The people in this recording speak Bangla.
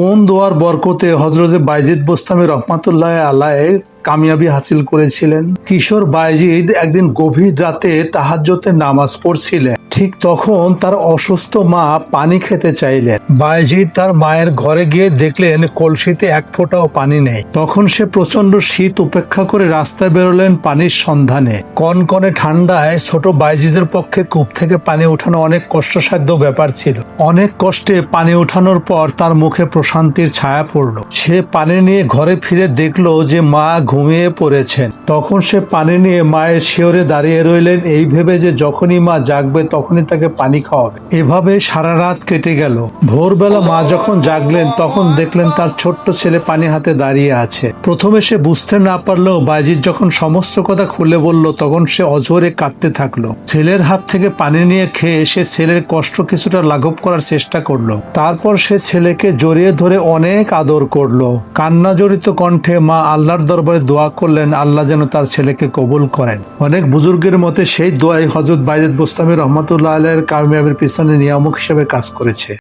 কোন দোয়ার বরকতে হজরত বাইজিদ বোস্তামি রহমাতুল্লাহ আল্লাহ কামিয়াবি হাসিল করেছিলেন। কিশোর বাইজিদ একদিন গভীর রাতে তাহাজ্জতে নামাজ পড়ছিলেন। ঠিক তখন তার অসুস্থ মা পানি খেতে চাইলেন। বাইজিদ তার মায়ের ঘরে গিয়ে দেখলেন কলসিতে এক ফোঁটাও পানি নেই। তখন সে প্রচণ্ড শীত উপেক্ষা করে রাস্তায় বেরোলেন পানির সন্ধানে। কনকনে ঠান্ডায় ছোট বাইজিদের পক্ষে কূপ থেকে পানি ওঠানো অনেক কষ্টসাধ্য ব্যাপার ছিল। অনেক কষ্টে পানি ওঠানোর পর তার মুখে প্রশান্তির ছায়া পড়ল। সে পানি নিয়ে ঘরে ফিরে দেখল যে মা ঘুমিয়ে পড়েছেন। তখন সে পানি নিয়ে মায়ের শিওরে দাঁড়িয়ে রইলেন। এই ভেবে যে যখনই মা জাগবে, তখনই তাকে পানি খাওয়াবে। এভাবে সারা রাত কেটে গেল। ভোরবেলা মা যখন জাগলেন, তখন দেখলেন তার ছোট্ট ছেলে পানি হাতে দাঁড়িয়ে আছে। প্রথমে সে বুঝতে না পারলেও বাইজিৎ যখন সমস্ত কথা খুলে বলল, তখন সে অঝরে কাঁদতে থাকল। ছেলের হাত থেকে পানি নিয়ে খেয়ে সে ছেলের কষ্ট কিছুটা লাঘব করার চেষ্টা করল। তারপর সে ছেলেকে জড়িয়ে ধরে অনেক আদর করল। কান্না জড়িত কণ্ঠে মা আল্লাহর দরবারে দোয়া করলেন, আল্লাহ যেন তার ছেলেকে কবুল করেন। অনেক বুজুর্গের মতে সেই দোয়াই হজরত বাইজেদ বোস্তামি রহমতুল্লাহ আলের কামিয়াবের পিছনে নিয়ামক হিসেবে কাজ করেছে।